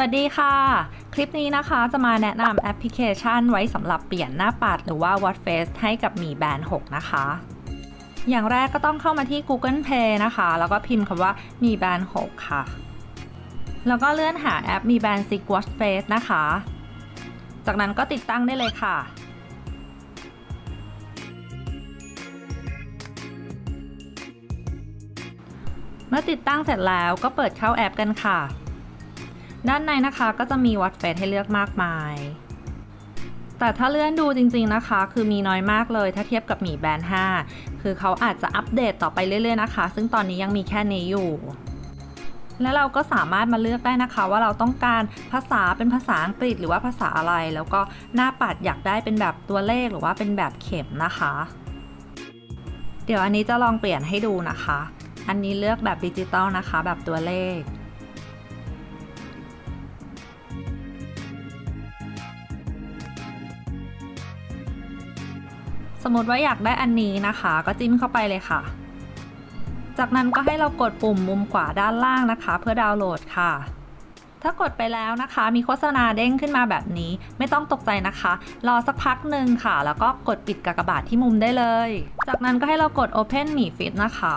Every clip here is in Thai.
วัสดีค่ะ คลิปนี้นะคะจะมาแนะนำแอปพลิเคชันไว้สำหรับเปลี่ยนหน้าปัดหรือว่า Watch Face ให้กับมีแบรน6นะคะ อย่างแรกก็ต้องเข้ามาที่ Google Play นะคะ แล้วก็พิมพ์คำว่ามีแบรน6ค่ะ แล้วก็เลื่อนหาแอปมีแบรน Sig Watch Face นะคะ จากนั้นก็ติดตั้งได้เลยค่ะเมื่อติดตั้งเสร็จแล้วก็เปิดเข้าแอปกันค่ะ ด้านในนะคะก็จะมีวัดเฟสให้เลือกมากมาย แต่ถ้าเลื่อนดูจริงๆนะคะ คือมีน้อยมากเลยถ้าเทียบกับหมีแบรนด์ 5 คือเขาอาจจะอัปเดตต่อไปเรื่อยๆนะคะ ซึ่งตอนนี้ยังมีแค่นี้อยู่และเราก็สามารถมาเลือกได้นะคะว่าเราต้องการภาษาเป็นภาษาอังกฤษหรือว่าภาษาอะไร แล้วก็หน้าปัดอยากได้เป็นแบบตัวเลขหรือว่าเป็นแบบเข็มนะคะ เดี๋ยวอันนี้จะลองเปลี่ยนให้ดูนะคะ อันนี้เลือกแบบดิจิตอลนะคะ แบบตัวเลข สมมติว่าอยากได้อันนี้นะคะ ก็จิ้มเข้าไปเลยค่ะ จากนั้นก็ให้เรากดปุ่มมุมขวาด้านล่างนะคะ เพื่อดาวน์โหลดค่ะ ถ้ากดไปแล้วนะคะ มีโฆษณาเด้งขึ้นมาแบบนี้ ไม่ต้องตกใจนะคะ รอสักพักหนึ่งค่ะ แล้วก็กดปิดกากบาทที่มุมได้เลย จากนั้นก็ให้เรากด Open มี Fit นะคะ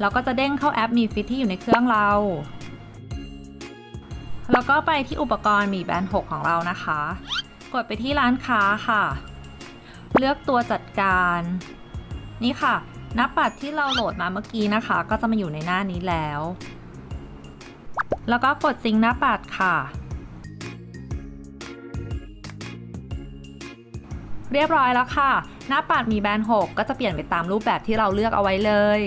แล้วก็จะเด้งเข้าแอปมี Fit ที่อยู่ในเครื่องเรา แล้วก็ไปที่อุปกรณ์มีแบนด์6ของเรานะคะ กดไปที่ร้านค้าค่ะ เลือกตัวจัดการ นี่ค่ะหน้าปัดที่เราโหลดมาเมื่อกี้นะคะ ก็จะมาอยู่ในหน้านี้แล้ว แล้วก็กดซิงค์หน้าปัดค่ะ เรียบร้อยแล้วค่ะ หน้าปัดมีแบนด์6ก็จะเปลี่ยนไปตามรูปแบบที่เราเลือกเอาไว้เลย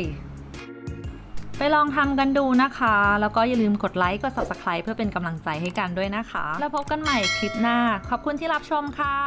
ไปลองทำกันดูนะคะ แล้วก็อย่าลืมกดไลค์ กด subscribe เพื่อเป็นกำลังใจให้กันด้วยนะคะ แล้วพบกันใหม่คลิปหน้า ขอบคุณที่รับชมค่ะ